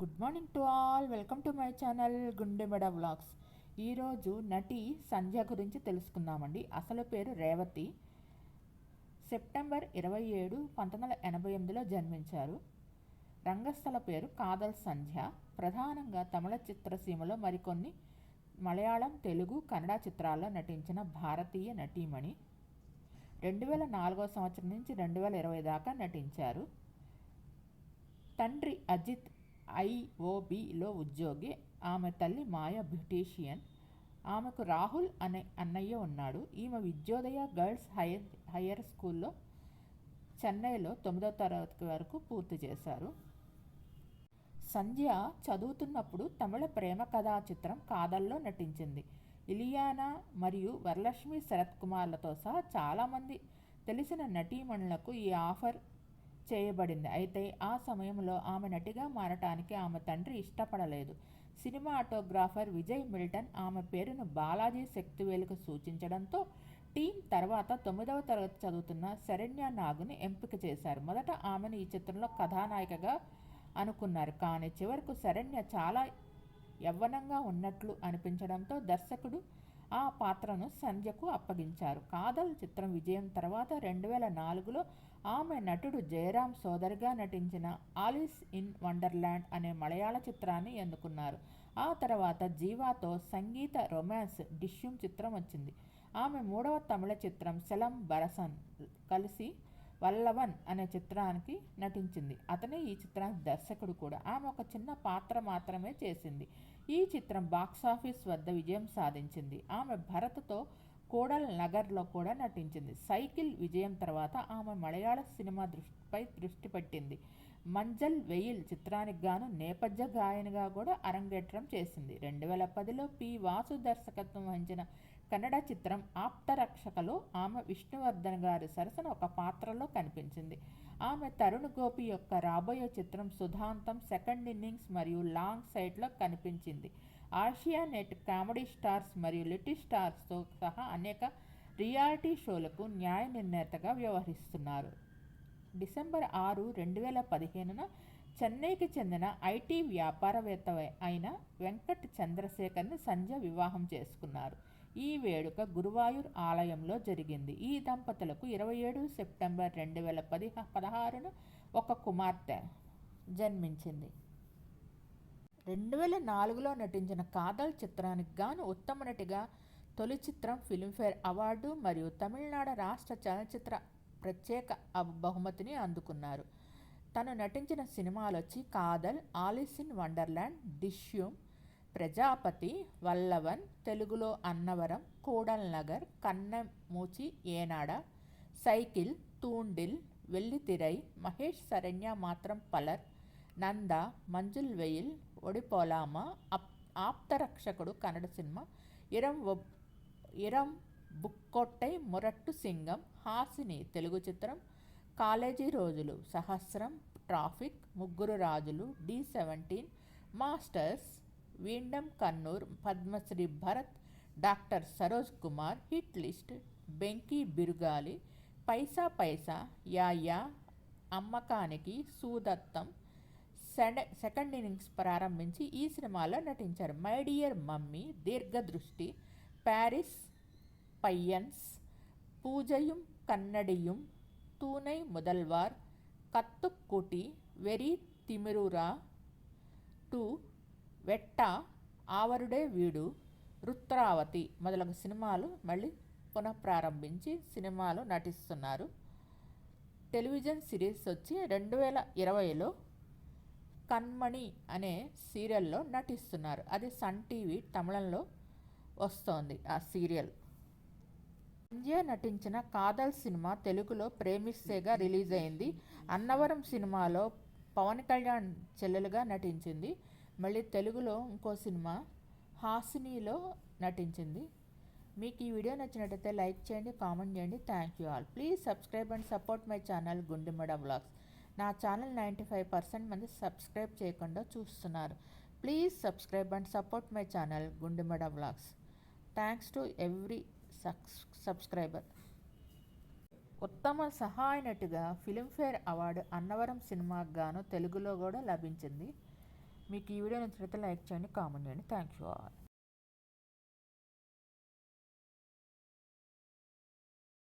Good morning to all. Welcome to my channel Gundebada vlogs. ఈరోజు నటి సంధ్య గురించి తెలుసుకుందామండి. అసలు పేరు రేవతి. సెప్టెంబర్ ఇరవై ఏడు పంతొమ్మిది వందల ఎనభై ఎనిమిదిలో జన్మించారు. రంగస్థల పేరు కాదల్ సంధ్య. ప్రధానంగా తమిళ చిత్రసీమలో మరికొన్ని మలయాళం తెలుగు కన్నడ చిత్రాల్లో నటించిన భారతీయ నటీమణి. రెండు వేల నాలుగో సంవత్సరం నుంచి రెండు వేల ఇరవై దాకా నటించారు. తండ్రి అజిత్ ఐఓబిలో ఉద్యోగి. ఆమె తల్లి మాయా బ్యూటీషియన్. ఆమెకు రాహుల్ అనే అన్నయ్య ఉన్నాడు. ఈమె విద్యోదయ గర్ల్స్ హైయర్ హయ్యర్ స్కూల్లో చెన్నైలో తొమ్మిదో తరగతి వరకు పూర్తి చేశారు. సంధ్య చదువుతున్నప్పుడు తమిళ ప్రేమ కథా చిత్రం కాదల్లో నటించింది. ఇలియానా మరియు వరలక్ష్మి శరత్ కుమార్లతో సహా చాలామంది తెలిసిన నటీమణులకు ఈ ఆఫర్ చేయబడింది. అయితే ఆ సమయంలో ఆమె నటిగా మారటానికి ఆమె తండ్రి ఇష్టపడలేదు. సినిమాటోగ్రాఫర్ విజయ్ మిల్టన్ ఆమె పేరును బాలాజీ శక్తివేలుకు సూచించడంతో టీం తర్వాత తొమ్మిదవ తరగతి చదువుతున్న శరణ్య నాగుని ఎంపిక చేశారు. మొదట ఆమెను ఈ చిత్రంలో కథానాయికగా అనుకున్నారు. కానీ చివరకు శరణ్య చాలా యవ్వనంగా ఉన్నట్లు అనిపించడంతో దర్శకుడు ఆ పాత్రను సంధ్యకు అప్పగించారు. కాదల్ చిత్రం విజయం తర్వాత రెండు వేల నాలుగులో ఆమె నటుడు జయరాం సోదరిగా నటించిన ఆలిస్ ఇన్ వండర్లాండ్ అనే మలయాళ చిత్రాన్ని ఎన్నుకున్నారు. ఆ తర్వాత జీవాతో సంగీత రొమాన్స్ డిష్యూమ్ చిత్రం వచ్చింది. ఆమె మూడవ తమిళ చిత్రం సెలం బరసన్ కలిసి వల్లవన్ అనే చిత్రానికి నటించింది. అతనే ఈ చిత్రానికి దర్శకుడు కూడా. ఆమె ఒక చిన్న పాత్ర మాత్రమే చేసింది. ఈ చిత్రం బాక్సాఫీస్ వద్ద విజయం సాధించింది. ఆమె భరత్తో కోడల్ నగర్లో కూడా నటించింది. సైకిల్ విజయం తర్వాత ఆమె మలయాళ సినిమా దృష్టిపై దృష్టి పెట్టింది. మంజల్ వెయిల్ చిత్రానికి గాను నేపథ్య గాయనిగా కూడా అరంగేట్రం చేసింది. రెండు వేల పదిలో పి వాసు దర్శకత్వం వహించిన కన్నడ చిత్రం ఆప్తరక్షకలో ఆమె విష్ణువర్ధన్ గారి సరసన ఒక పాత్రలో కనిపించింది. ఆమె తరుణ్ గోపి యొక్క రాబోయే చిత్రం సుధాంతం సెకండ్ ఇన్నింగ్స్ మరియు లాంగ్ సైడ్లో కనిపించింది. ఆసియా నెట్ కామెడీ స్టార్స్ మరియు లిటిల్ స్టార్స్తో సహా అనేక రియాలిటీ షోలకు న్యాయ నిర్ణేతగా వ్యవహరిస్తున్నారు. డిసెంబర్ ఆరు రెండు వేల పదిహేనున చెన్నైకి చెందిన ఐటీ వ్యాపారవేత్త అయిన వెంకట్ చంద్రశేఖర్ని సంధ్య వివాహం చేసుకున్నారు. ఈ వేడుక గురువాయూర్ ఆలయంలో జరిగింది. ఈ దంపతులకు ఇరవై ఏడు సెప్టెంబర్ రెండు వేల పది పదహారున ఒక కుమార్తె జన్మించింది. రెండు వేల నాలుగులో నటించిన కాదల్ చిత్రానికి గాను ఉత్తమ నటిగా తొలి చిత్రం ఫిల్మ్ఫేర్ అవార్డు మరియు తమిళనాడు రాష్ట్ర చలనచిత్ర ప్రత్యేక బహుమతిని అందుకున్నారు. తను నటించిన సినిమాలు వచ్చి Kadhal Alice in wonderland Dishyum Prajapathi Vallavan తెలుగులో అన్నవరం కూడల్ నగర్ కన్నమూచి ఏనాడ సైకిల్ తూండిల్ వెల్లితిరై మహేష్ శరణ్య మాత్రం పలర్ నంద మంజుల్ వెయిల్ ఒడిపోలామ ఆప్తరక్షకుడు కన్నడ సినిమా ఇరం ఇరం బుక్కొట్టై మురట్టు సింగం హాసిని తెలుగు చిత్రం కాలేజీ రోజులు సహస్రం ట్రాఫిక్ ముగ్గురు రాజులు D seventeen masters వీండం Kannur Padmashri Bharat doctor Saroj Kumar hit list Benki Birugali Paisa Paisa యాయా అమ్మకానికి సూదత్తం సెండ సెకండ్ ఇన్నింగ్స్ ప్రారంభించి ఈ సినిమాలో నటించారు. మై డియర్ మమ్మీ దీర్ఘదృష్టి ప్యారిస్ పయ్యన్స్ పూజయుం కన్నడియుం తూనై ముదల్వార్ కత్తుక్కుటి వెరీ తిమిరురా టూ వెట్ట ఆవరుడే వీడు రుత్రావతి మొదలగు సినిమాలు మళ్ళీ పునఃప్రారంభించి సినిమాలు నటిస్తున్నారు. టెలివిజన్ సిరీస్ వచ్చి రెండు వేల ఇరవైలో కన్మణి అనే సీరియల్లో నటిస్తున్నారు. అది సన్ టీవీ తమిళంలో వస్తోంది ఆ సీరియల్. సంజయ నటించిన కాదల్ సినిమా తెలుగులో ప్రేమిస్తేగా రిలీజ్ అయింది అన్నవరం సినిమాలో పవన్ కళ్యాణ్ చెల్లెలుగా నటించింది. మళ్ళీ తెలుగులో ఇంకో సినిమా హాసినిలో నటించింది. మీకు ఈ వీడియో నచ్చినట్టయితే లైక్ చేయండి కామెంట్ చేయండి. Thank you all please subscribe and support my channel Gundemada blogs నా ఛానల్ నైంటీ ఫైవ్ పర్సెంట్ మంది సబ్స్క్రైబ్ చేయకుండా చూస్తున్నారు. Please subscribe and support my channel Gundemada blogs thanks to every subscriber ఉత్తమ సహాయ నటుగా Filmfare award Annavaram సినిమాకు గాను తెలుగులో కూడా లభించింది. మీకు ఈ వీడియో నచ్చినట్లయితే లైక్ చేయండి కామెంట్ చేయండి. Thank you all